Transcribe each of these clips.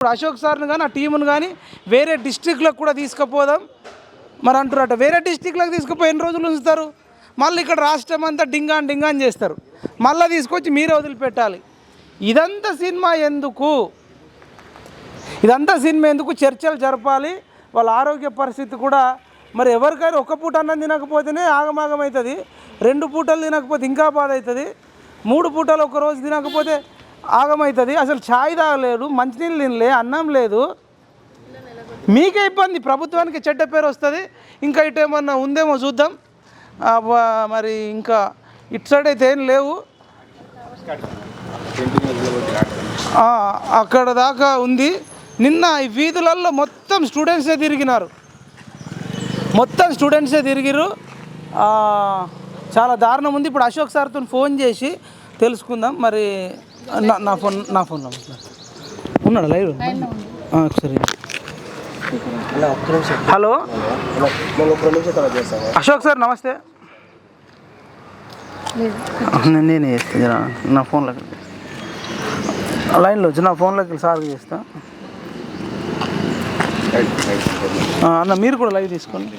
ఇప్పుడు అశోక్ సార్ని కానీ ఆ టీమును కానీ వేరే డిస్టిక్లకు కూడా తీసుకుపోదాం. మరి అంటారట వేరే డిస్టిక్లకు తీసుకుపోయి ఎన్ని రోజులు ఉంచుతారు? మళ్ళీ ఇక్కడ రాష్ట్రం అంతా డింగాన్ డింగాన్ చేస్తారు. మళ్ళీ తీసుకొచ్చి మీరే వదిలిపెట్టాలి. ఇదంతా సినిమా ఎందుకు? ఇదంతా సినిమా ఎందుకు? చర్చలు జరపాలి. వాళ్ళ ఆరోగ్య పరిస్థితి కూడా మరి ఎవరికైనా ఒక పూట అన్నం తినకపోతేనే ఆగమాగం అవుతుంది. రెండు పూటలు తినకపోతే ఇంకా బాధ అవుతుంది. మూడు పూటలు ఒక రోజు తినకపోతే ఆగమవుతుంది అసలు ఛాయ్ తాగలేదు మంచినీళ్ళు తినలే అన్నం లేదు. మీకే ఇబ్బంది. ప్రభుత్వానికి చెడ్డ పేరు వస్తుంది. ఇంకా ఇటు ఏమన్నా ఉందేమో చూద్దాం. మరి ఇంకా ఇటు సైడ్ అయితే ఏం లేవు. అక్కడ దాకా ఉంది. నిన్న ఈ వీధులలో మొత్తం స్టూడెంట్సే తిరిగినారు. మొత్తం స్టూడెంట్సే తిరిగిరు చాలా దారుణం ఉంది. ఇప్పుడు అశోక్ సార్తో ఫోన్ చేసి తెలుసుకుందాం. మరి నా నా ఫోన్ నా ఫోన్లో ఉన్నాడు లైవ్? సరే. హలో? అశోక్ సార్ నమస్తే. నే- నేనే చేస్తా జరా నా ఫోన్లోకి లైన్లో వచ్చి నా ఫోన్లోకి సార్ చేస్తా. ఆ, అన్న మీరు కూడా లైవ్ తీసుకోండి.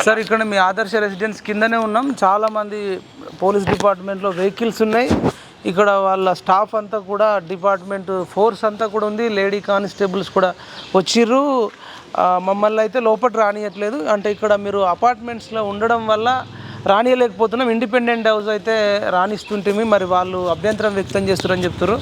సార్ ఇక్కడ మీ ఆదర్శ రెసిడెన్స్ కిందనే ఉన్నాం. చాలామంది పోలీస్ డిపార్ట్మెంట్లో వెహికల్స్ ఉన్నాయి. ఇక్కడ వాళ్ళ స్టాఫ్ అంతా కూడా డిపార్ట్మెంట్ ఫోర్స్ అంతా కూడా ఉంది. లేడీ కానిస్టేబుల్స్ కూడా వచ్చిర్రు. మమ్మల్ని అయితే లోపల రానియట్లేదు. అంటే ఇక్కడ మీరు అపార్ట్మెంట్స్లో ఉండడం వల్ల రానియలేకపోతున్నాం. ఇండిపెండెంట్ హౌస్ అయితే రాణిస్తుంటేమి మరి వాళ్ళు అభ్యంతరం వ్యక్తం చేస్తారని చెప్తారు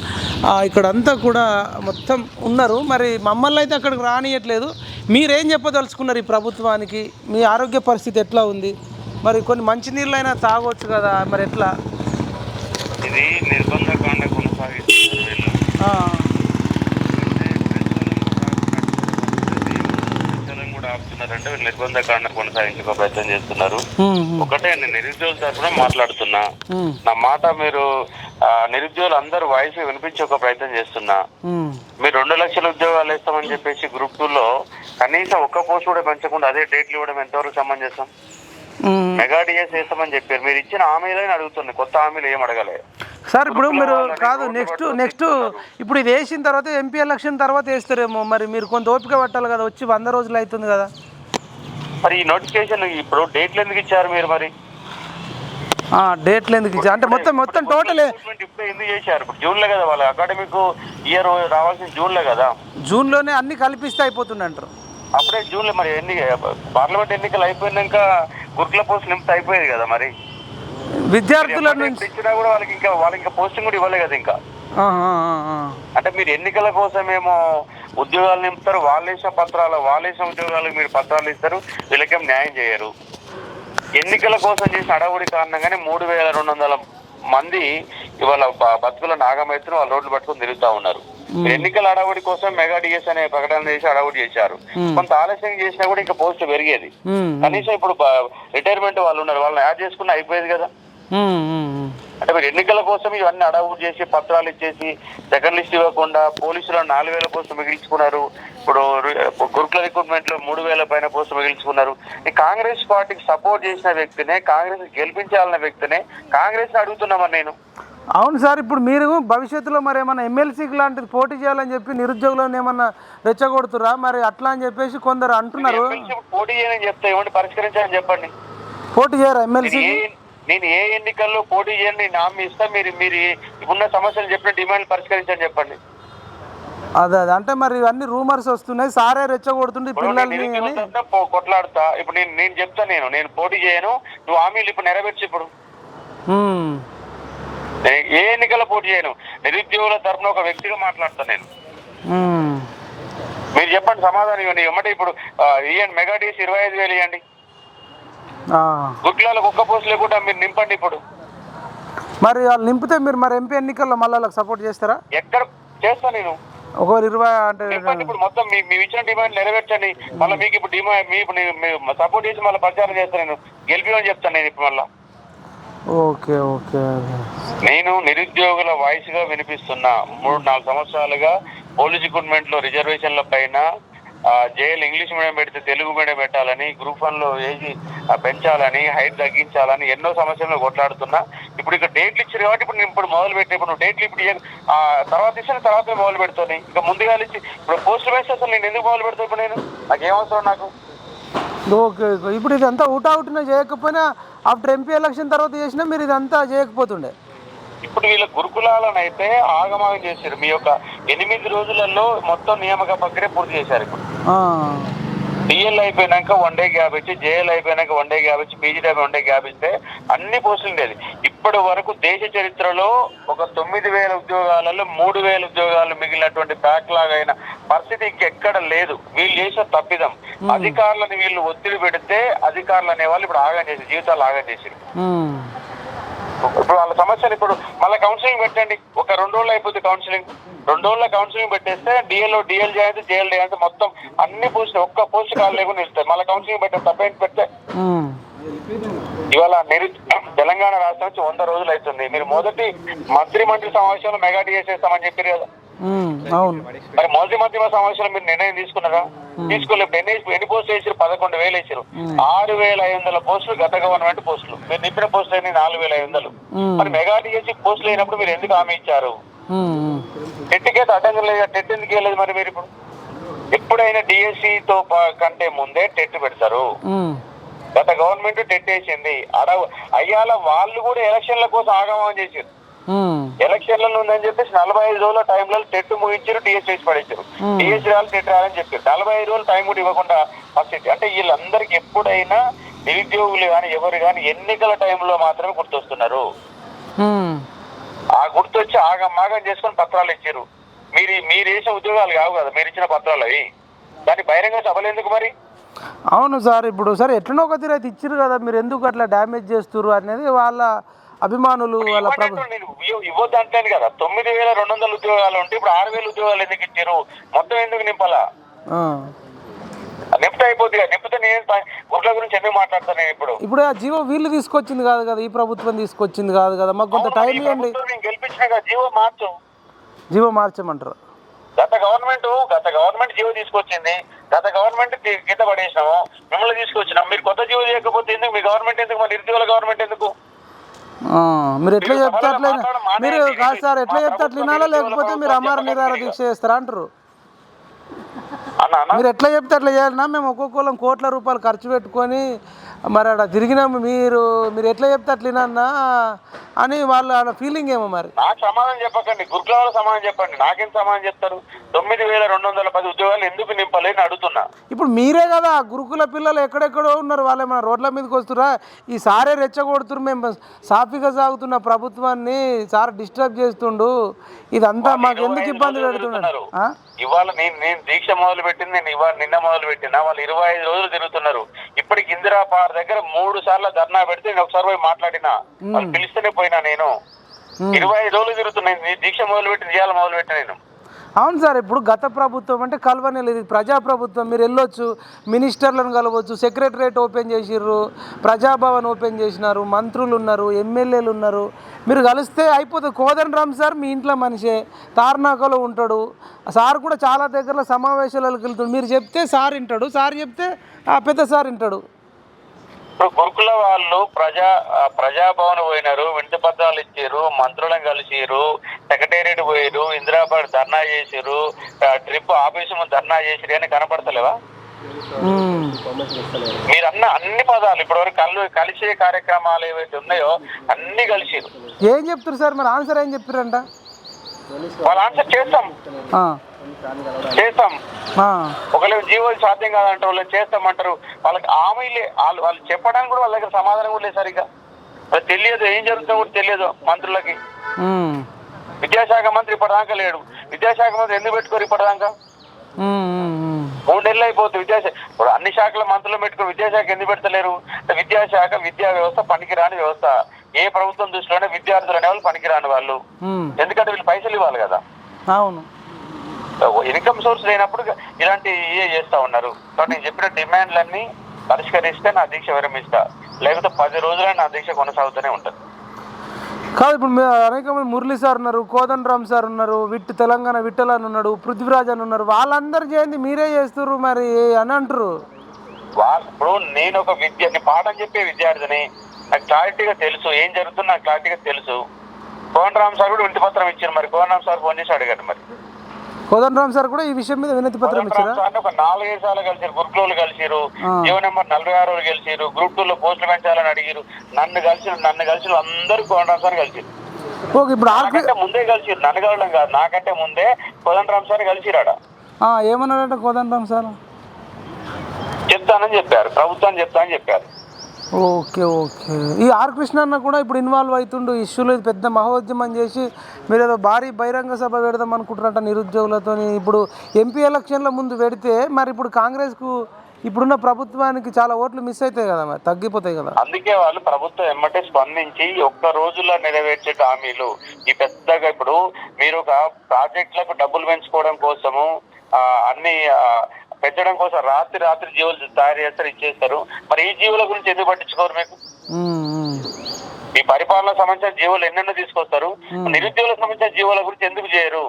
ఇక్కడ అంతా కూడా మొత్తం ఉన్నారు. మరి మమ్మల్ని అయితే అక్కడికి రానియట్లేదు. మీరేం చెప్పదలుచుకున్నారు ఈ ప్రభుత్వానికి? మీ ఆరోగ్య పరిస్థితి ఎట్లా ఉంది? మరి కొన్ని మంచినీళ్ళైనా తాగొచ్చు కదా మరి ఎట్లా? ఇది నిర్బంధ కాండ కొనసాగిస్తున్నారు వీళ్ళు ఆ, పెన్షన్లను వీళ్ళు నిర్బంధ కాండ కొనసాగించే ప్రయత్నం చేస్తున్నారు. ఒకటే నేను నిరుద్యోగుల తరఫున మాట్లాడుతున్నా. నా మాట మీరు నిరుద్యోగులు అందరు వాయిస్ వినిపించే ఒక ప్రయత్నం చేస్తున్నా. మీరు రెండు లక్షల ఉద్యోగాలు ఇస్తామని చెప్పేసి గ్రూప్ టూ లో కనీసం ఒక్క పోస్ట్ కూడా పెంచకుండా అదే డేట్లు ఇవ్వడం ఎంతవరకు సమంజసం. మెగా డిఎస్ వేస్తామని చెప్పారు. మీరు ఇచ్చిన హామీలే అడుగుతుంది కొత్త హామీలు ఏం అడగలే. సార్ ఇప్పుడు మీరు కాదు నెక్స్ట్ నెక్స్ట్ ఇప్పుడు ఇది వేసిన తర్వాత ఎంపీ ఎలక్షన్ తర్వాత వేస్తారేమో. మరి మీరు కొంత ఓపిక పట్టాలి కదా వచ్చి వంద రోజులు అవుతుంది కదా. మరి ఈ నోటిఫికేషన్ ఇప్పుడు డేట్లు ఎందుకు ఇచ్చారు మీరు మరి? డేట్లు ఎందుకు ఇచ్చా అంటే మొత్తం మొత్తం టోటల్ ఇప్పుడే ఎందుకు చేశారు? ఇప్పుడు జూన్లో కదా వాళ్ళ అకాడమిక్ ఇయర్ రావాల్సిన జూన్లో కదా? జూన్లోనే అన్ని కల్పిస్తే అయిపోతుంది అంటారు. అప్పుడే జూన్లో మరి ఎన్ని పార్లమెంట్ ఎన్నికలు అయిపోయినాక గుర్కుల పోస్ట్ నింపితే అయిపోయేది కదా మరి? విద్యార్థుల నుంచి ఇచ్చినా కూడా వాళ్ళకి ఇంకా వాళ్ళకి ఇంకా పోస్టింగ్ కూడా ఇవ్వలే కదా ఇంకా. అంటే మీరు ఎన్నికల కోసమేమో ఉద్యోగాలు నింపుతారు వాళ్ళేసిన పత్రాలు వాళ్ళేసిన ఉద్యోగాలకు మీరు పత్రాలు ఇస్తారు వీళ్ళకేం న్యాయం చేయరు. ఎన్నికల కోసం చేసిన అడవుడి కారణంగానే మూడు వేల రెండు వందల మంది ఇవాళ బతుకుల నాగమైతులు వాళ్ళ రోడ్లు పట్టుకొని తిరుగుతా ఉన్నారు. ఎన్నికల అడవుడి కోసం మెగా డిఎస్ అనే ప్రకటన చేసి అడవుడి చేశారు. కొంత ఆలస్యం చేసినా కూడా ఇంకా పోస్ట్ పెరిగేది. కనీసం ఇప్పుడు రిటైర్మెంట్ వాళ్ళు ఉన్నారు వాళ్ళని యాడ్ చేసుకున్న అయిపోయేది కదా. అంటే మీరు ఎన్నికల కోసం ఇవన్నీ అడవు చేసి పత్రాలు ఇచ్చేసి సెకండ్ లిస్ట్ ఇవ్వకుండా పోలీసులు నాలుగు వేల పోస్టు మిగిల్చుకున్నారు. ఇప్పుడు గురుకుల రిక్రూట్మెంట్లో మూడు వేల పైన పోస్టు మిగిల్చుకున్నారు. ఈ కాంగ్రెస్ పార్టీకి సపోర్ట్ చేసిన వ్యక్తినే కాంగ్రెస్ గెలిపించాలన్న వ్యక్తినే కాంగ్రెస్ అడుగుతున్నామని నేను. అవును సార్ ఇప్పుడు మీరు భవిష్యత్తులో మరి ఏమన్నా ఎమ్మెల్సీకి లాంటిది పోటీ చేయాలని చెప్పి నిరుద్యోగులను ఏమన్నా రెచ్చగొడుతురా? మరి అట్లా అని చెప్పేసి కొందరు అంటున్నారు. పోటీ చేయని చెప్తే ఏమంటే పరిష్కరించాలని చెప్పండి. పోటీ చేయరా ఎమ్మెల్సీ నేను ఏ ఎన్నికల్లో పోటీ చేయండి నేను హామీ ఇస్తా మీరు మీరు ఉన్న సమస్యలు చెప్పిన డిమాండ్ పరిష్కరించని చెప్పండి. అదే అదే. అంటే మరి ఇవన్నీ రూమర్స్ వస్తున్నాయి సారే నేను పిల్లల్ని కొట్లాడుతా. ఇప్పుడు నేను నేను చెప్తా నేను. నేను పోటీ చేయను. నువ్వు హామీలు ఇప్పుడు నెరవేర్చి ఇప్పుడు. ఏ ఎన్నికల్లో పోటీ చేయను? నిరుద్యోగుల తరపున ఒక వ్యక్తిగా మాట్లాడతా నేను. మీరు చెప్పండి సమాధానం ఇవ్వండి. ఎమ్మటే ఇప్పుడు ఇవ్వండి మెగా డీస్ ఇరవై ఐదు వేలు ఇవ్వండి ఆ. గురుకులాలకు ఒక్క పోస్ట్ లేకుండా మీరు నింపండి ఇప్పుడు. మరి వాళ్ళు నింపితే మీరు మరి ఎంపీ ఎన్నికల్లో మళ్ళీ వాళ్ళకి సపోర్ట్ చేస్తారా? ఎక్కడ? చేస్తా నేను. ఒకవేళ ఇరవై అంటే నింపండి ఇప్పుడు మొత్తం మీ మీ ఇచ్చిన డిమాండ్ నెరవేర్చండి. మళ్ళీ మీకు ఇప్పుడు డిమాండ్ మీ ఇప్పుడు సపోర్ట్ చేసి మళ్ళీ ప్రచారం చేస్తాను నేను. గెలిపిమని చెప్తాను నేను ఇప్పుడు మళ్ళీ. Okay okay. నేను నిరుద్యోగుల వాయిస్గా వినిపిస్తున్నా. మూడు నాలుగు సంవత్సరాలుగా పోలీస్ రిక్రూట్మెంట్లో రిజర్వేషన్ల పైన జైలు ఇంగ్లీష్ మీడియం పెడితే తెలుగు మీడియం పెట్టాలని గ్రూప్ వన్లో ఏజీ పెంచాలని హైట్ తగ్గించాలని ఎన్నో సమస్యలు కొట్లాడుతున్నా. ఇప్పుడు ఇక డేట్లు ఇచ్చారు కాబట్టి ఇప్పుడు నేను ఇప్పుడు మొదలు పెట్టి. ఇప్పుడు డేట్లు ఇప్పుడు తర్వాత ఇచ్చిన తర్వాత మొదలు పెడుతుంది ఇంకా ముందుగా ఇచ్చి ఇప్పుడు పోస్ట్ వేస్తే అసలు నేను ఎందుకు మొదలు పెడతా ఇప్పుడు నేను? నాకు ఏమవసరం నాకు? ఓకే. ఇప్పుడు ఇదంతా ఊటా ఊటిన చేయకపోయినా ఆఫ్టర్ ఎంపీ ఎలక్షన్ తర్వాత చేసినా మీరు ఇదంతా చేయకపోతుండే. ఇప్పుడు వీళ్ళ గురుకులాలను అయితే ఆగమాగం చేశారు. మీ యొక్క ఎనిమిది రోజులలో మొత్తం నియామక ప్రక్రియ పూర్తి చేశారు ఇప్పుడు. డిఎల్ అయిపోయినాక వన్ డే గ్యాప్ ఇచ్చి జేఎల్ అయిపోయినాక వన్ డే గ్యాప్ ఇచ్చి PG time one day gap ఇస్తే అన్ని పోస్టులు ఉండేది. ఇప్పటి వరకు దేశ చరిత్రలో ఒక తొమ్మిది వేల ఉద్యోగాలలో మూడు వేల ఉద్యోగాలు మిగిలినటువంటి బ్యాక్లాగ్ అయిన పరిస్థితి ఇంకెక్కడ లేదు. వీళ్ళు చేసిన తప్పిదం. అధికారులను వీళ్ళు ఒత్తిడి పెడితే అధికారులు అనేవాళ్ళు ఇప్పుడు ఆగం చేసి జీవితాలు ఆగం చేసి. ఇప్పుడు వాళ్ళ సమస్యలు ఇప్పుడు మళ్ళీ కౌన్సిలింగ్ పెట్టండి. ఒక రెండు రోజులు అయిపోతుంది కౌన్సిలింగ్ రెండు రోజుల కౌన్సిలింగ్ పెట్టేస్తే డిఎల్ డిఎల్ చేయండి జేఎల్ చేయండి మొత్తం అన్ని పోస్టులు ఒక్క పోస్ట్ కాల్ లేకుండా నిలుస్తాయి మళ్ళీ కౌన్సిలింగ్ పెట్టే తప్పేంటి పెడితే. ఇవాళ నిరు తెలంగాణ రాష్ట్రం వచ్చి వంద రోజులు అవుతుంది. మీరు మొదటి మంత్రి మంత్రి సమావేశంలో మెగా డిఎస్ చేస్తామని చెప్పారు కదా. అవును. మరి మొదటి మంత్రి సమావేశంలో మీరు నిర్ణయం తీసుకున్నారా? తీసుకోలేదు ఎన్ని ఎన్ని పోస్టులు వేసారు పదకొండు వేలు వేసారు ఆరు వేల ఐదు వందల పోస్టులు గత గవర్నమెంట్ పోస్టులు. మీరు నింపిన పోస్టులు అన్ని నాలుగు వేల ఐదు వందలు. మరి మెగా డిఎస్సి పోస్టులు అయినప్పుడు మీరు ఎందుకు హామీ ఇచ్చారు? ఉమ్. ఉమ్. టెట్కి అడ్డంగా లేదు టెట్ ఎందుకు వెళ్ళలేదు మరి మీరు ఇప్పుడు? ఎప్పుడైనా డిఎస్సి తో కంటే ముందే టెట్ పెడతారు. గత గవర్నమెంట్ టెట్ వేసింది. అడ అయ్యాల వాళ్ళు కూడా ఎలక్షన్ల కోసం ఆగమనం చేశారు. ఎలక్షన్లలో ఉందని చెప్పేసి నలభై ఐదు రోజుల టైంలో టెట్ ముగించారు డిఎస్ వేసి పడేశారు. డిఎస్ రావాలి టెట్ రాలని చెప్పారు. నలభై ఐదు రోజులు టైం కూడా ఇవ్వకుండా పరిస్థితి. అంటే వీళ్ళందరికీ ఎప్పుడైనా నిరుద్యోగులు కానీ ఎవరు కానీ ఎన్నికల టైంలో మాత్రమే గుర్తొస్తున్నారు. ఆ. గుర్తొచ్చి ఆగం మాగం చేసుకొని పత్రాలు ఇచ్చారు. మీరు మీరు వేసిన ఉద్యోగాలు కావు కదా మీరు ఇచ్చిన పత్రాలు అవి. దాన్ని బహిరంగ సభలు ఎందుకు మరి? అవును సార్ ఇప్పుడు సరే ఎట్లనో ఒక తీరు అయితే ఇచ్చిర్రు కదా మీరు ఎందుకు అట్లా డ్యామేజ్ చేస్తుర్రు అనేది వాళ్ళ అభిమానులు వాళ్ళ ప్రభు ఇవ్వనంటే నేను ఇవ్వ- ఇవ్వద్దు అంటాను కదా. తొమ్మిది వేల రెండు వందల ఉద్యోగాలు ఉంటే ఇప్పుడు ఆరు వేల ఉద్యోగాలు ఎందుకు ఇచ్చారు? మొత్తం ఎందుకు నింపాలా? ఆ. నింపితే అయిపోద్ది నింపితే నేను గుట్ల గురించి ఎందుకు మాట్లాడతాను ఇప్పుడు? ఇప్పుడు ఆ జీవో వీళ్ళు తీసుకొచ్చింది కాదు కదా. ఈ ప్రభుత్వం తీసుకొచ్చింది కాదు కదా. మాకు కొంత టైం ఇవ్వండి. గెలిపించిన జీవో మార్చు. జీవో మార్చమంటారు. గత గవర్నమెంట్ గత గవర్నమెంట్ జీవో తీసుకొచ్చింది. గత గవర్నమెంట్ కింద పడేసినాము. మిమ్మల్ని తీసుకొచ్చినాం. మీరు కొత్త జీవో చేయకపోతే ఎందుకు? మీ గవర్నమెంట్ ఎందుకు? మరి నిరుద్యోగుల గవర్నమెంట్ ఎందుకు? మీరు ఎట్లా చెప్తే అట్లా. మీరు కాదు సార్ ఎట్లా చెప్తే అట్లా వినాలా లేకపోతే మీరు అమర చెప్పకండి దీక్ష చేస్తారా అంటారు మీరు ఎట్లా చెప్తే అట్లా చేయాలన్నా మేము ఒక్కొక్కరం కోట్ల రూపాయలు ఖర్చు పెట్టుకొని మరి అక్కడ తిరిగినాము మీరు మీరు ఎట్లా చెప్తే అట్లా వినన్నా అని వాళ్ళ ఫీలింగ్ ఏమో మరి. నాకు సమాధానం చెప్పకండి. గురుకులాల సమాధానం చెప్పండి. నాకేం సమాధానం చెప్తారు? తొమ్మిది వేల రెండు వందల పది ఉద్యోగాలు ఎందుకు నింపలేని అడుగుతున్నా. ఇప్పుడు మీరే కదా గురుకుల పిల్లలు ఎక్కడెక్కడో ఉన్నారు. వాళ్ళు ఏమైనా రోడ్ల మీదకి వస్తురా? ఈ సారే రెచ్చగొడుతురు మేము. సాఫీగా సాగుతున్న ప్రభుత్వాన్ని సార్ డిస్టర్బ్ చేస్తుండు. ఇదంతా మాకు ఎందుకు ఇబ్బంది తిరుగుతున్నారు. ఇవాళ నేను నేను దీక్ష మొదలు పెట్టింది నేను ఇవాళ నిన్న మొదలు పెట్టినా వాళ్ళు ఇరవై ఐదు రోజులు తిరుగుతున్నారు. ఇప్పటికి ఇందిరా పార్ దగ్గర మూడు సార్లు ధర్నా పెడితే నేను ఒకసారి పోయి మాట్లాడినా. వాళ్ళు పిలిస్తేనే పోయినా నేను. ఇరవై ఐదు రోజులు తిరుగుతున్నాయి దీక్ష మొదలు పెట్టి చేయాలి మొదలు పెట్టి నేను. అవును సార్ ఇప్పుడు గత ప్రభుత్వం అంటే కలవనే లేదు. ఇది ప్రజా ప్రభుత్వం మీరు వెళ్ళొచ్చు మినిస్టర్లను కలవచ్చు సెక్రటరేట్ ఓపెన్ చేసిర్రు ప్రజాభవన్ ఓపెన్ చేసినారు మంత్రులు ఉన్నారు ఎమ్మెల్యేలు ఉన్నారు. మీరు కలిస్తే అయిపోతుంది. కోదండ రామ్ సార్ మీ ఇంట్లో మనిషే తార్నాకలో ఉంటాడు. సార్ కూడా చాలా దగ్గరలో సమావేశాలకు వెళ్తాడు. మీరు చెప్తే సార్ వింటాడు. సార్ చెప్తే ఆ పెద్ద సార్ వింటాడు. ఇప్పుడు గురుకుల వాళ్ళు ప్రజా ప్రజాభవన్ పోయినారు వింటి పత్రాలు ఇచ్చారు మంత్రులను కలిసిరు సెక్రటేరియట్ పోయారు ఇందిరాబాద్ ధర్నా చేసిరు ట్రిప్ ఆఫీసు ముందు ధర్నా చేసిరు అని కనపడతలేవా. మీరు అన్న అన్ని పదాలు ఇప్పటివరకు కళ్ళు కలిసే కార్యక్రమాలు ఏవైతే ఉన్నాయో అన్ని కలిసిరు ఏం చెప్తారు సార్? మరి ఆన్సర్ ఏం చెప్పారంట వాళ్ళు ఆన్సర్ చేస్తాం. చేస్తాం. ఒకవేళ జీవో సాధ్యం కాదంటారు వాళ్ళు చేస్తామంటారు. వాళ్ళకి హామీలే వాళ్ళు వాళ్ళు చెప్పడానికి కూడా వాళ్ళ దగ్గర సమాధానం కూడా లేదు సరిగ్గా. తెలియదు. ఏం జరుగుతుందో కూడా తెలియదు మంత్రులకి. విద్యాశాఖ మంత్రి ఇప్పటిదాకా లేడు. విద్యాశాఖ మంత్రి ఎందుకు పెట్టుకోరు ఇప్పటిదాకా. మూడేళ్ళు అయిపోతుంది విద్యాశాఖ ఇప్పుడు అన్ని శాఖల మంత్రులు పెట్టుకుని విద్యాశాఖ ఎందుకు పెడతలేరు? విద్యాశాఖ విద్యా వ్యవస్థ పనికిరాని వ్యవస్థ. ఏ ప్రభుత్వం దృష్టిలోనే విద్యార్థులు అనేవాళ్ళు పనికిరాని వాళ్ళు. ఎందుకంటే వీళ్ళు పైసలు ఇవ్వాలి కదా. అవును. ఇన్కమ్ సోర్స్ లేనప్పుడు ఇలాంటి ఇవే చేస్తా ఉన్నారు. కాబట్టి నేను చెప్పిన డిమాండ్లన్నీ పరిష్కరిస్తే నా దీక్ష విరమిస్తా. లేకపోతే పది రోజులే నా దీక్ష కొనసాగుతూనే ఉంటుంది. కాదు ఇప్పుడు అనేక మంది మురళి సార్ ఉన్నారు కోదండ రామ్ సార్ ఉన్నారు విట్ తెలంగాణ విట్టల్ అని ఉన్నాడు పృథ్వీరాజ్ అని ఉన్నారు. వాళ్ళందరూ చేయండి మీరే చేస్తుర్రు మరి అని అంటారు ఇప్పుడు నేను ఒక విద్య పాఠం చెప్పే విద్యార్థిని నాకు క్లారిటీగా తెలుసు. ఏం జరుగుతుందో నాకు క్లారిటీగా తెలుసు. కోన్ రామ్ సార్ కూడా ఇంటి పత్రం ఇచ్చారు. మరి కోన్ రామ్ సార్ ఫోన్ చేసి అడిగాడు మరి. కోదండ రామ్ సార్ కూడా ఈ విషయం మీద వినతి పత్రం ఇచ్చారా? ఒక నాలుగైదు సార్లు కలిసారు గురుకులు కలిసిరు ఆ. జీవో నెంబర్ నలభై ఆరు గెలిచిరు. గ్రూప్ టూ లో పోస్టులు పెంచాలని అడిగారు. నన్ను కలిసి నన్ను కలిసి అందరూ కోన్ రామ్ సార్ కలిసిరు ఓకే ఇప్పుడు నాకంటే ముందే కలిసిరు నన్ను కలవడం కాదు. నాకంటే ముందే కోదండ రామ్ సార్ కలిసిరాడ ఏమన్నాడంటే కోదండ రామ్ సార్? చెప్తానని చెప్పారు. ప్రభుత్వాన్ని చెప్తానని చెప్పారు. Okay okay. ఈ ఆర్ కృష్ణ అన్న కూడా ఇప్పుడు ఇన్వాల్వ్ అవుతుండు ఇష్యూలో ఇది పెద్ద మహోద్యమం చేసి మీరు ఏదో భారీ బహిరంగ సభ పెడదాం అనుకుంటున్నారంట నిరుద్యోగులతో ఇప్పుడు ఎంపీ ఎలక్షన్ల ముందు పెడితే మరి ఇప్పుడు కాంగ్రెస్కు ఇప్పుడున్న ప్రభుత్వానికి చాలా ఓట్లు మిస్ అవుతాయి కదా మరి తగ్గిపోతాయి కదా. అందుకే వాళ్ళు ప్రభుత్వం ఎమ్మటే స్పందించి ఒక్క రోజులో నెరవేర్చే హామీలు. ఈ పెద్దగా ఇప్పుడు మీరు ఒక ప్రాజెక్టులకు డబ్బులు పెంచుకోవడం కోసము అన్ని పెంచడం కోసం రాత్రి రాత్రి జీవులు తయారు చేస్తారు ఇచ్చేస్తారు. మరి ఈ జీవుల గురించి ఎందుకు పట్టించుకోరు మీకు. ఈ పరిపాలన సంబంధించిన జీవులు ఎన్నెన్నో తీసుకొస్తారు. నిరుద్యోగులకు సంబంధించిన జీవుల గురించి ఎందుకు చేయరు.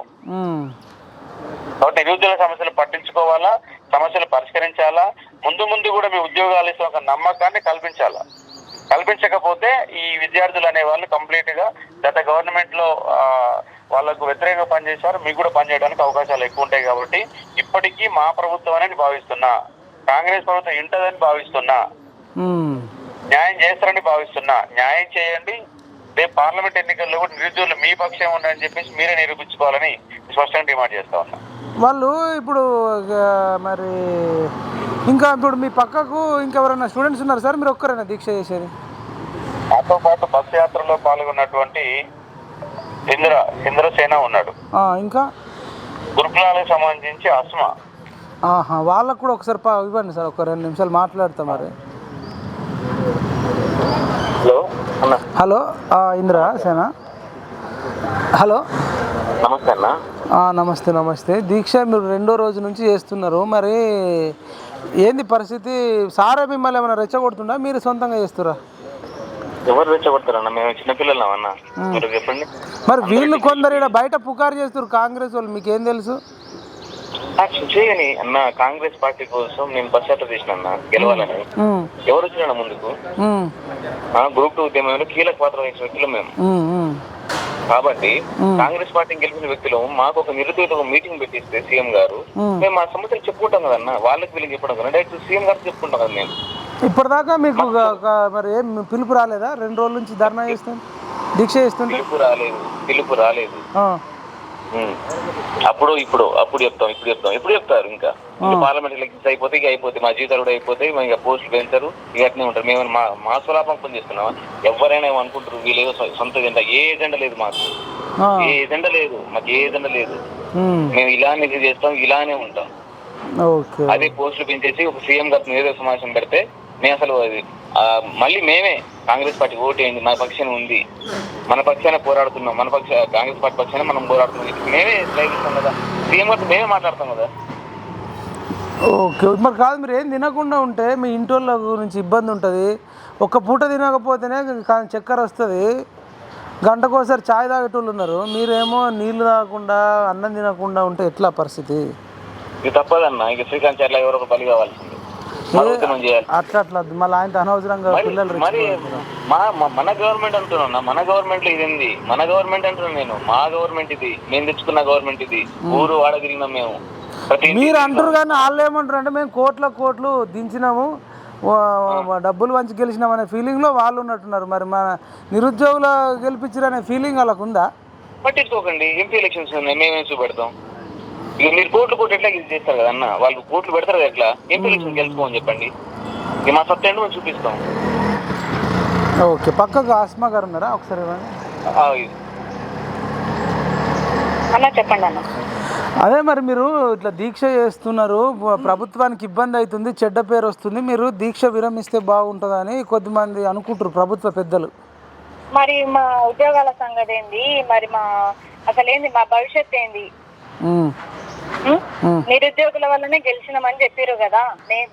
కాబట్టి నిరుద్యోగ సమస్యలు పట్టించుకోవాలా? సమస్యలు పరిష్కరించాలా? ముందు ముందు కూడా మీ ఉద్యోగాలు ఇస్తే ఒక నమ్మకాన్ని కల్పించాలా? కల్పించకపోతే ఈ విద్యార్థులు అనే వాళ్ళు కంప్లీట్గా గత గవర్నమెంట్లో వాళ్ళకు వ్యతిరేకంగా పనిచేశారు. మీకు కూడా పనిచేయడానికి అవకాశాలు ఎక్కువ ఉంటాయి కాబట్టి ఇప్పటికీ మా ప్రభుత్వం అని భావిస్తున్నా. కాంగ్రెస్ ప్రభుత్వం ఇంటదని భావిస్తున్నా. న్యాయం చేస్తారని భావిస్తున్నా. న్యాయం చేయండి. రేపు పార్లమెంట్ ఎన్నికల్లో కూడా నిరుద్యోగులు మీ పక్షం ఉన్నారని చెప్పేసి మీరే నిరూపించుకోవాలని స్పష్టంగా డిమాండ్ చేస్తా ఉన్నా. వాళ్ళు ఇప్పుడు మరి ఇంకా ఇప్పుడు మీ పక్కకు ఇంకెవరైనా స్టూడెంట్స్ ఉన్నారు సార్? మీరు ఒక్కరైనా దీక్ష చేసేది? నాతో పాటు బస్ యాత్రలో పాల్గొన్నటువంటి ఇంద్ర ఇంద్రసేన ఉన్నాడు. ఇంకా? గురుకులాలకు సంబంధించి అస్మా. ఆహా వాళ్ళకు కూడా ఒకసారి పా ఇవ్వండి సార్ ఒక రెండు నిమిషాలు మాట్లాడతాం మరి. Hello hello Indra Sena? Hello. నమస్తే అన్న. నమస్తే నమస్తే. దీక్ష మీరు రెండో రోజు నుంచి చేస్తున్నారు. మరి ఏంది పరిస్థితి? సారే మిమ్మల్ని ఏమైనా రెచ్చగొడుతుందా? మీరు సొంతంగా చేస్తురా ఎవరు రెచ్చగొడతారన్న? మేము చిన్నపిల్లలు అన్న మీరు చెప్పండి? మరి వీళ్ళు కొందరు బయట పుకారు చేస్తారు కాంగ్రెస్ వాళ్ళు మీకేం తెలుసు? చేయని అన్న కాంగ్రెస్ పార్టీ కోసం నేను బస్ యాత్ర చేసిన అన్న గెలవాలని. ఎవరు వచ్చినా ముందుకు? గ్రూప్ టూ ఉద్యమంలో కీలక పాత్ర వహించిన వ్యక్తులు మేము. కాబట్టి కాంగ్రెస్ పార్టీని గెలిచిన వ్యక్తులు మాకు ఒక నిరుద్యోగ ఒక మీటింగ్ పెట్టిస్తే సీఎం గారు మ్మ్. మా సమస్యలు చెప్పుకుంటాం కదన్న వాళ్ళకి వీళ్ళకి చెప్పడం కదా. డైరెక్ట్ సీఎం గారు చెప్పుకుంటాం కదా మేము. ఇప్పటిదాకా మీకు మరి ఏం పిలుపు రాలేదా? రెండు రోజుల నుంచి ధర్నా చేస్తాను దీక్ష చేస్తుంటే? పిలుపు రాలేదు పిలుపు రాలేదు. అప్పుడు ఇప్పుడు అప్పుడు చెప్తాం ఇప్పుడు చెప్తాం ఇప్పుడు చెప్తారు ఇంకా. పార్లమెంట్ ఎలక్షన్స్ అయిపోతే ఇక అయిపోతే మా జీవితాలు కూడా అయిపోతాయి మేము ఇక పోస్టులు పెంచారు ఇక అట్నే ఉంటారు. మేము మా మా స్వలాభం పని చేస్తున్నామా? ఎవరైనా ఏమో అనుకుంటారు వీళ్ళేదో సొ- సొంత ఎజెండా ఏ ఎజెండా లేదు మాకు. ఏ ఎజెండా లేదు మాకు ఏ ఎజెండా లేదు. మేము ఇలానే ఇది చేస్తాం ఇలానే ఉంటాం. అదే పోస్టులు పెంచేసి ఒక సీఎం గారు నివేదిక సమావేశం పెడితే మేము అసలు అది మళ్ళీ మేమే కాంగ్రెస్ పార్టీ ఓటు వేయండి మన పక్షాన ఉంది. మన పక్షాన పోరాడుతున్నాం మన పక్ష కాంగ్రెస్ పార్టీ పక్షాన మనం పోరాడుతున్నాం. మేమే ఇస్తాం కదా. సీఎం గారితో మేమే మాట్లాడతాం కదా. ఓకే మరి కాదు మీరు ఏం తినకుండా ఉంటే మీ ఇంటి వాళ్ళ గురించి ఇబ్బంది ఉంటుంది. ఒక్క పూట తినకపోతేనే చక్కెర వస్తుంది. గంటకోసారి చాయ్ తాగేటోళ్ళు ఉన్నారు. మీరేమో నీళ్ళు తాగకుండా అన్నం తినకుండా ఉంటే ఎట్లా పరిస్థితి? ఇది తప్పదన్న. ఇక శ్రీకాంత్ ఎవరో ఒక బలి కావాల్సింది. అట్లా అట్లా మళ్ళీ ఆయన అనవసరంగా మరి- పిల్లలు మరి మన గవర్నమెంట్ అంటున్నా మన గవర్నమెంట్లో ఇది ఉంది మన గవర్నమెంట్ అంటున్నాను నేను. మా గవర్నమెంట్ ఇది. మేము తెచ్చుకున్న గవర్నమెంట్ ఇది. ఊరు వాడ తిరిగినాం మేము. మీరు అంటారు కానీ వాళ్ళు ఏమంటారు అంటే మేము కోట్ల కోట్లు దించినాము. డబ్బులు వంచి గెలిచినాం అనే ఫీలింగ్లో వాళ్ళు ఉన్నట్టున్నారు. మరి మన నిరుద్యోగుల గెలిపించారనే ఫీలింగ్ వాళ్ళకు ఉందా? పట్టించుకోకండి. ఎంపీ ఎలక్షన్స్ ఉన్నాయి. మేమేం చూపెడతాం? ఇక మీరు కోట్లు కోట్లు ఎట్లా ఇది చేస్తారు కదా అన్న? వాళ్ళు కోట్లు పెడతారు కదా ఎట్లా? ఎంపీ ఎలక్షన్ గెలుచుకోమని చెప్పండి. ఇక మా సత్తా ఏంటో మేము చూపిస్తాం? ఓకే పక్కకు ఆస్మా గారు ఉన్నారా? ఒకసారి ఇవ్వండి. ఆ, అన్న చెప్పండి అన్న. అదే మరి మీరు ఇట్లా దీక్ష చేస్తున్నారు. ప్రభుత్వానికి ఇబ్బంది అవుతుంది చెడ్డ పేరు వస్తుంది. మీరు దీక్ష విరమిస్తే బాగుంటుందని కొద్దిమంది అనుకుంటారు ప్రభుత్వ పెద్దలు. మరి మా ఉద్యోగాల సంగతి ఏంది? మరి మా అసలు ఏంది మా భవిష్యత్ ఏంది. నిరుద్యోగుల వల్లనే గెలిచినామని చెప్పారు కదా.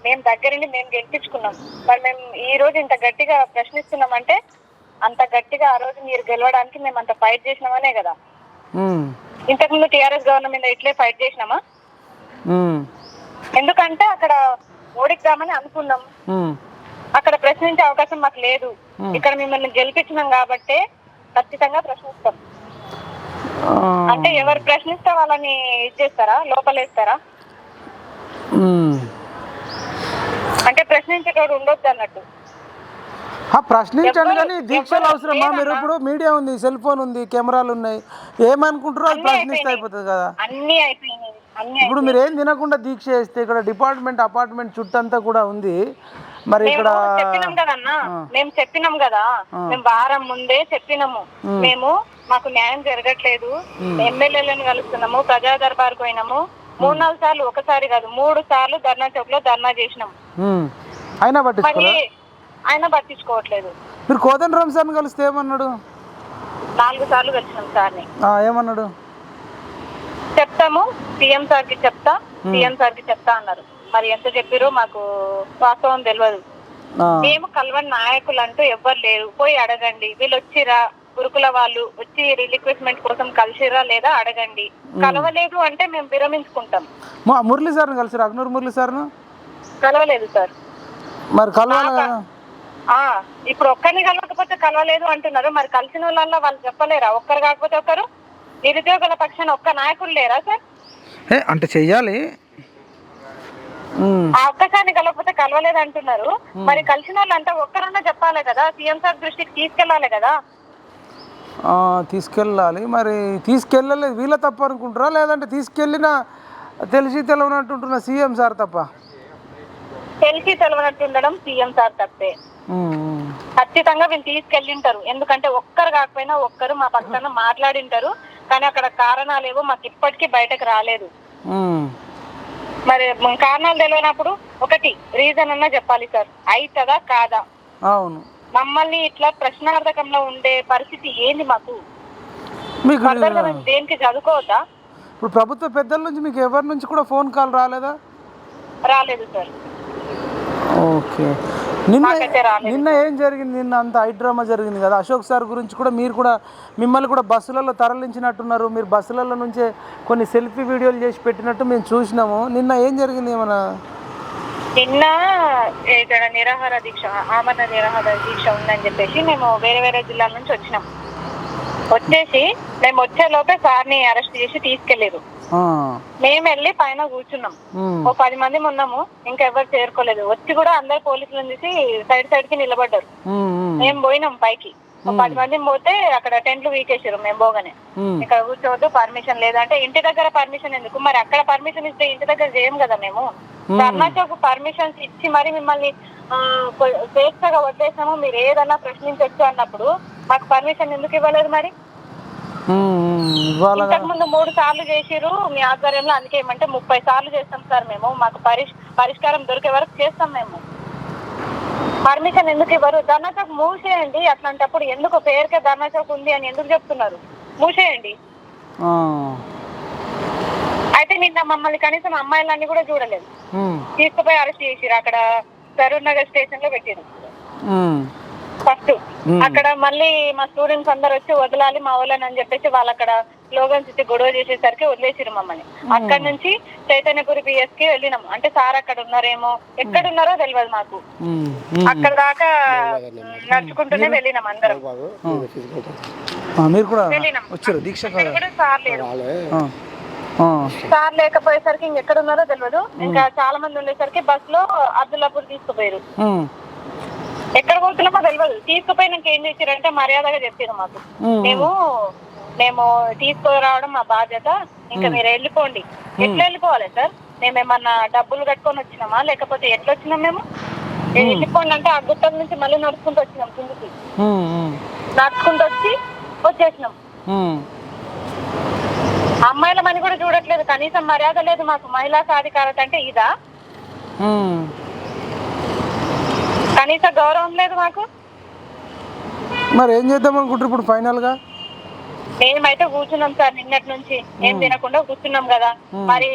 మేము దగ్గరుండి మేము గెలిపించుకున్నాం. మరి మేము ఈ రోజు ఇంత గట్టిగా ప్రశ్నిస్తున్నామంటే అంత గట్టిగా ఆ రోజు మీరు గెలవడానికి మేము అంత ఫైట్ చేసినామనే కదా. ఉమ్, ఇంతకుముందు టీఆర్ఎస్ గవర్నమెంట్ ఇట్లే ఫైట్ చేసినామా? ఎందుకంటే అక్కడ ఓడిద్దామని అనుకున్నాం. అక్కడ ప్రశ్నించే అవకాశం మాకు లేదు. ఇక్కడ మిమ్మల్ని గెలిపించినాం కాబట్టే ఖచ్చితంగా ప్రశ్నిస్తాం. అంటే ఎవరు ప్రశ్నిస్తే వాళ్ళని ఇచ్చేస్తారా లోపలేస్తారా. అంటే ప్రశ్నించేటోడు ఉండొద్దు అన్నట్టు. ఆ, ప్రశ్నించండి కానీ దీక్షలు అవసరమా? మీరు. ఇప్పుడు మీడియా ఉంది సెల్ ఫోన్ ఉంది కెమెరాలు ఉన్నాయి. ఏమనుకుంటారో అది ప్రశ్నిస్తే. అయిపోతుంది కదా. అన్ని అయిపోయినాయి. అన్ని ఇప్పుడు మీరు ఏం తినకుండా దీక్ష చేస్తే ఇక్కడ డిపార్ట్మెంట్ అపార్ట్మెంట్ చుట్టంతా కూడా ఉంది. మరి ఇక్కడ చెప్పినాం కదన్నా. మేము చెప్పినాం కదా. మేము వారం ముందే చెప్పినాము. మేము మాకు న్యాయం జరగట్లేదు. ఎమ్మెల్యేలను కలుస్తున్నాము ప్రజా దర్బార్ పోయినాము. మూడు నాలుగు సార్లు ఒకసారి కాదు మూడు సార్లు ధర్నా చౌక్లో ధర్నా చేసినాం. ఉమ్. అయినా మరి పట్టించుకోరా ఆయన పట్టించుకోవట్లేదు. మీరు కోదండ రంజాన్ కలిస్తే ఏమన్నాడు? నాలుగు సార్లు కలిసినాం సార్ని. ఏమన్నాడు? చెప్తాము సీఎం సార్కి చెప్తా సీఎం సార్కి చెప్తా అన్నారు. మరి ఎంత చెప్పారో మాకు వాస్తవం తెలియదు మేము కలవని నాయకులు అంటూ ఎవ్వరు లేరు. పోయి అడగండి. వీళ్ళు వచ్చిరా? గురుకుల వాళ్ళు వచ్చి రిక్వెస్ట్మెంట్ కోసం కలిసిరా లేదా? అడగండి. కలవలేదు అంటే మేము విరమించుకుంటాం. మా మురళి సార్ని కలిసి అగ్నూర్ మురళి సార్ను? కలవలేదు సార్. మరి కలవాలి ఇప్పుడు ఒక్కరిని కలవకపోతే కలవలేదు అంటున్నారు. మరి కలిసిన వాళ్ళ వాళ్ళు చెప్పలేరా? ఒక్కరు కాకపోతే ఒక్కరు? నిరుద్యోగుల పక్షాన ఒక్క నాయకులు లేరా సార్? అంటే చెయ్యాలి. ఆ ఒక్కసారిని కలవకపోతే కలవలేదు అంటున్నారు. మరి కలిసిన వాళ్ళంతా ఒక్కరన్నా చెప్పాలి కదా? సీఎం సార్ దృష్టికి తీసుకెళ్ళాలి కదా? తీసుకెళ్ళాలి. మరి తీసుకెళ్ళలేదు. వీళ్ళ తప్ప అనుకుంటారా లేదంటే తీసుకెళ్ళిన తెలిసి తెలవనట్టుంటున్న సీఎం సార్ తప్ప? తెలిసి తెలవనట్టు ఉండడం సీఎం సార్ తప్పే. ఖచ్చితంగా వీళ్ళు తీసుకెళ్ళింటారు. ఎందుకంటే ఒక్కరు కాకపోయినా ఒక్కరు మా పక్కన మాట్లాడింటారు. కానీ అక్కడ కారణాలు ఏవో మాకు ఇప్పటికీ బయటకు రాలేదు. మరి కారణాలు తెలియనప్పుడు ఒకటి రీజన్ అన్నా చెప్పాలి సార్. అవుతుందా కాదా? అవును. మమ్మల్ని ఇట్లా ప్రశ్నార్థకంలో ఉండే పరిస్థితి ఏంది మాకు? మీకు దేనికి చదువుకోవద్దా? ఇప్పుడు ప్రభుత్వ పెద్దల నుంచి మీకు ఎవరి నుంచి కూడా ఫోన్ కాల్ రాలేదా? రాలేదు సార్. ఓకే. నిన్న. నిన్న ఏం జరిగింది? నిన్న అంత హైడ్రామా జరిగింది కదా. అశోక్ సార్ గురించి కూడా మీరు కూడా మిమ్మల్ని కూడా బస్సులలో తరలించినట్టున్నారు. మీరు బస్సులలో నుంచే కొన్ని సెల్ఫీ వీడియోలు చేసి పెట్టినట్టు మేము చూసినాము. నిన్న ఏం జరిగింది ఏమన్నా? నిన్న ఇక్కడ నిరాహార దీక్ష ఆమరణ నిరాహార దీక్ష ఉందని చెప్పేసి మేము వేరే వేరే జిల్లాల నుంచి వచ్చినాం. వచ్చేసి మేము వచ్చే లోపే సార్ని అరెస్ట్ చేసి తీసుకెళ్ళారు మేము వెళ్ళి పైన కూర్చున్నాం. ఓ పది మంది ఉన్నాము. ఇంకా ఎవరు చేరుకోలేదు. వచ్చి కూడా అందరు పోలీసులను చూసి సైడ్ సైడ్కి నిలబడ్డారు. మేము పోయినాం పైకి. పది మంది పోతే అక్కడ టెంట్లు వీకేసారు మేము పోగానే. ఇక్కడ కూర్చోవద్దు పర్మిషన్ లేదంటే ఇంటి దగ్గర పర్మిషన్ ఎందుకు? మరి అక్కడ పర్మిషన్ ఇస్తే ఇంటి దగ్గర చేయం కదా మేము? చౌక్ పర్మిషన్స్ ఇచ్చి మరి మిమ్మల్ని స్వేచ్ఛగా వదిలేసాము. మీరు ఏదన్నా ప్రశ్నించొచ్చు అన్నప్పుడు మాకు పర్మిషన్ ఎందుకు ఇవ్వలేదు మరి? ఉమ్, ఉమ్, ఇవ్వాలి కదా ఇంతకు ముందు మూడు సార్లు చేసిరు మీ ఆధ్వర్యంలో. అందుకే ఏమంటే ముప్పై సార్లు చేస్తాం సార్ మేము. మాకు పరిష్ పరిష్కారం దొరికే వరకు చేస్తాం మేము. పర్మిషన్ ఎందుకు ఇవ్వరు? ధర్నా చౌక్ మూసేయండి. అట్లాంటప్పుడు ఎందుకు పేరుకే ధర్నా చౌక్ ఉంది అని ఎందుకు చెప్తున్నారు? మూసేయండి. అయితే నిన్న మమ్మల్ని కనీసం అమ్మాయిలన్నీ కూడా చూడలేదు. తీసుకుపోయి అరెస్ట్ చేసిరు అక్కడ సరూర్ నగర్ స్టేషన్లో పెట్టిరు ఫస్ట్ అక్కడ మళ్ళీ మా స్టూడెంట్స్ అందరు వచ్చి వదలాలి మా వాళ్ళని అని చెప్పేసి వాళ్ళు అక్కడ స్లోగన్స్ ఇచ్చి గొడవ చేసేసరికి వదిలేసిరు మమ్మల్ని. అక్కడ నుంచి చైతన్యపురి పిఎస్కి వెళ్ళినాం అంటే సార్ అక్కడ ఉన్నారేమో ఎక్కడ ఉన్నారో తెలియదు మాకు. అక్కడ దాకా నడుచుకుంటూనే వెళ్ళినాం అందరం. ఆ, మీరు కూడా వెళ్ళినాం. వచ్చారు దీక్ష ఇక్కడ కదా? కూడా సార్ లేరు. ఆ, ఆ, సార్ లేకపోయేసరికి ఇంకెక్కడ ఉన్నారో తెలియదు ఇంకా చాలా మంది ఉండేసరికి బస్లో అబ్దుల్లాపూర్ తీసుకుపోయారు. ఎక్కడ పోతున్నామో తెలియదు తీసుకుపోయినాక ఏం చేశారంటే మర్యాదగా చెప్పారు మాకు. మేము. మేము తీసుకురావడం మా బాధ్యత. ఇంకా మీరు వెళ్ళిపోండి. ఎట్లా వెళ్ళిపోవాలి సార్? మేము ఏమన్నా డబ్బులు కట్టుకొని వచ్చినామా? లేకపోతే ఎట్లా వచ్చినాం మేము? వెళ్ళిపోండి అంటే ఆ గుట్టల నుంచి మళ్ళీ నడుచుకుంటూ వచ్చినాం కిందికి. నడుచుకుంటూ వచ్చి వచ్చేసినాం. అమ్మాయిల మని కూడా చూడట్లేదు. కనీసం మర్యాద లేదు మాకు. మహిళా సాధికారత అంటే ఇదా. కనీస గౌరవం లేదు మాకు. మరి ఏం చేద్దాం అనుకుంటారు ఇప్పుడు ఫైనల్గా? మేమైతే కూర్చున్నాం సార్ నిన్నటి నుంచి. ఏం తినకుండా కూర్చున్నాం కదా. మరి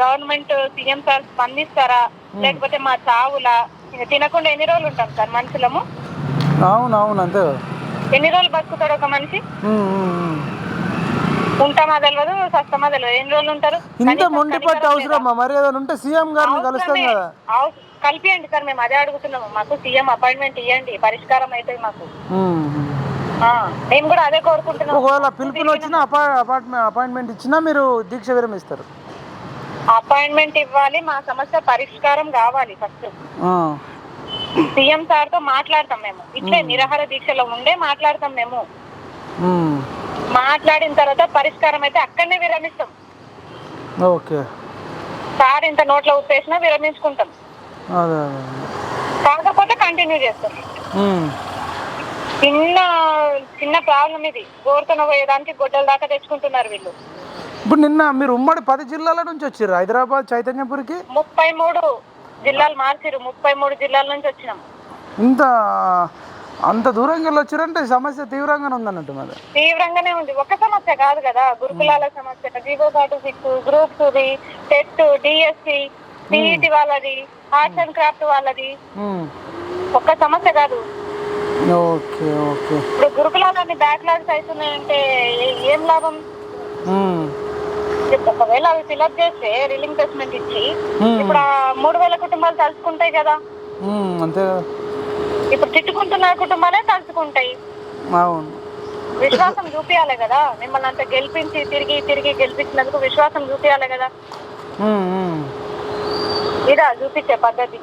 గవర్నమెంట్ సీఎం సార్ స్పందిస్తారా? లేకపోతే మా చావులా తినకుండా ఎన్ని రోజులు ఉంటాం సార్ మనుషులము? అవును అవును అంతే ఎన్ని రోజులు బతుకుతాడు ఒక మనిషి. ఉంటామా తెలియదు సస్తమా తెలియదు ఎన్ని రోజులు ఉంటారు? ఇంత మొండి పట్టు అవసరమా? మరి ఏదైనా ఉంటే సీఎం గారిని కలుస్తాం. కదా. కలిపియండి సార్ మేము అదే అడుగుతున్నాము. మాకు సీఎం అపాయింట్మెంట్ ఇవ్వండి పరిష్కారం అవుతుంది మాకు. మేము. కూడా అదే కోరుకుంటున్నాం ఒకవేళ పిలుపుని వచ్చినా అపా అపార్ట్మెంట్ అపాయింట్మెంట్ ఇచ్చినా మీరు దీక్ష విరమిస్తారు అపాయింట్మెంట్ ఇవ్వాలి మా సమస్య పరిష్కారం కావాలి ఫస్ట్. సీఎం సార్తో మాట్లాడతాం మేము. ఇట్లే నిరాహార దీక్షలో ఉండే మాట్లాడతాం మేము. మాట్లాడిన తర్వాత పరిష్కారం అయితే అక్కడనే విరమిస్తాం. ఓకే. సార్ ఇంత నోట్లో ఉప్పేసినా విరమించుకుంటాం. కాకపోతే కంటిన్యూ చేస్తాం. ఉమ్. చిన్న చిన్న ప్రాబ్లం ఇది. గోరుతన పోయేదానికి గొడ్డల దాకా తెచ్చుకుంటున్నారు వీళ్ళు. ఇప్పుడు నిన్న మీరు ఉమ్మడి పది జిల్లాల నుంచి వచ్చారు హైదరాబాద్ చైతన్యపురికి? ముప్పై మూడు జిల్లాలు మార్చిరు ముప్పై మూడు జిల్లాల నుంచి వచ్చినాం. ఇంత అంత దూరంగా వెళ్ళి వచ్చారంటే సమస్య తీవ్రంగానే ఉందన్నట్టు మరి. తీవ్రంగానే ఉంది. ఒక సమస్య కాదు కదా. గురుకులాల సమస్య GO thirty six groups TET DSC CET వాళ్ళది. ఆర్ట్స్ అండ్ క్రాఫ్ట్ వాళ్ళది. ఉమ్. ఒక్క సమస్య కాదు. ఓకే ఓకే ఇప్పుడు గురుకులాలన్నీ బ్యాక్లాగ్స్ అవుతున్నాయంటే ఏ- ఏం లాభం? ఉమ్. ఒకవేళ అవి ఫిలప్ చేస్తే రిలింగ్ టెస్ట్మెంట్ ఇచ్చి Hmm. ఇప్పుడు ఆ మూడు వేల కుటుంబాలు తలుచుకుంటాయి కదా. అంతే ఇప్పుడు తిట్టుకుంటున్న కుటుంబాలే తలుచుకుంటాయి. అవును. విశ్వాసం చూపించాలి కదా. మిమ్మల్ని అంత గెలిపించి తిరిగి తిరిగి గెలిపించినందుకు విశ్వాసం చూపించాలి కదా. ఇదా చూపించే పద్ధతి.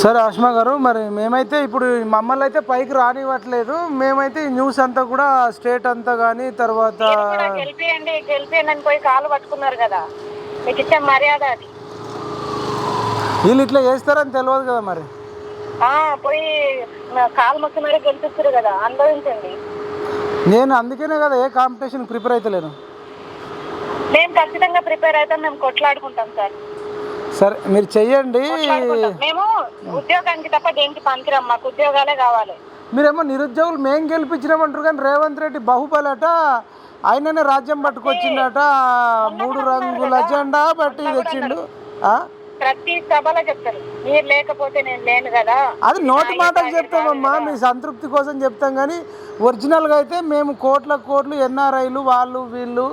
సరే ఆష్మా గారు మరి మేమైతే ఇప్పుడు మమ్మల్ని అయితే పైకి రానివ్వట్లేదు. మేమైతే న్యూస్ అంతా కూడా స్టేట్ అంతా కానీ తర్వాత గెలిపియండి గెలిపియండి అని పోయి కాలు పట్టుకున్నారు కదా. మీకు ఇచ్చే మర్యాద అది. వీళ్ళు ఇట్లా చేస్తారని తెలియదు కదా మరి. పోయి కాలు మొక్కి మరీ గెలిపిస్తారు కదా అనుభవించండి. నేను అందుకనే కదా ఏ కాంపిటీషన్ ప్రిపేర్ అవుతలేను మేము ఖచ్చితంగా ప్రిపేర్ అవుతాం మేము కొట్లాడుకుంటాం సార్. సరే మీరు చెయ్యండి. కొట్లాడుకుంటాం మేము ఉద్యోగానికి తప్ప దేనికి పనికిరాం మాకు ఉద్యోగాలే కావాలి. మీరేమో నిరుద్యోగులు మేం గెలిపించినామంటారు కానీ రేవంత్ రెడ్డి బాహుబలట ఆయననే రాజ్యం పట్టుకొచ్చిండట మూడు రంగుల జెండా బట్టి తెచ్చిండు? ప్రతి సభలో చెప్తారు మీరు లేకపోతే నేను లేను కదా. అది నోటి మాటలు చెప్తామమ్మా మీ సంతృప్తి కోసం చెప్తాం కానీ ఒరిజినల్గా అయితే మేము కోట్ల కోట్లు ఎన్ఆర్ఐలు వాళ్ళు వీళ్ళు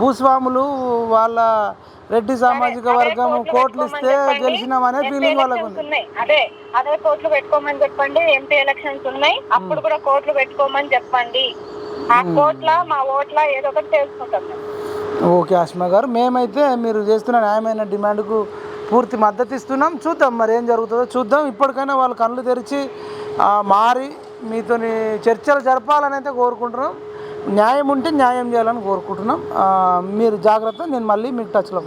భూస్వాములు వాళ్ళ రెడ్డి సామాజిక వర్గం కోట్లు ఇస్తే గెలిచినామనే ఫీలింగ్ వాళ్ళకు ఉంది. అదే అదే కోట్లు పెట్టుకోమని చెప్పండి. ఎంపీ ఎలక్షన్స్ ఉన్నాయి. అప్పుడు కూడా కోట్లు పెట్టుకోమని చెప్పండి. ఆ కోట్ల మా ఓట్ల ఏదో ఒకటి తెలుసుకుంటాం. ఓకే ఆష్మా గారు. మేమైతే మీరు చేస్తున్న న్యాయమైన డిమాండ్కు పూర్తి మద్దతు ఇస్తున్నాం. చూద్దాం మరి ఏం జరుగుతుందో. చూద్దాం. ఇప్పటికైనా వాళ్ళు కళ్ళు తెరిచి మారి మీతోని చర్చలు జరపాలని అయితే కోరుకుంటున్నాం. న్యాయం ఉంటే న్యాయం చేయాలని కోరుకుంటున్నాం. మీరు జాగ్రత్త. నేను మళ్ళీ మీకు టచ్లోకి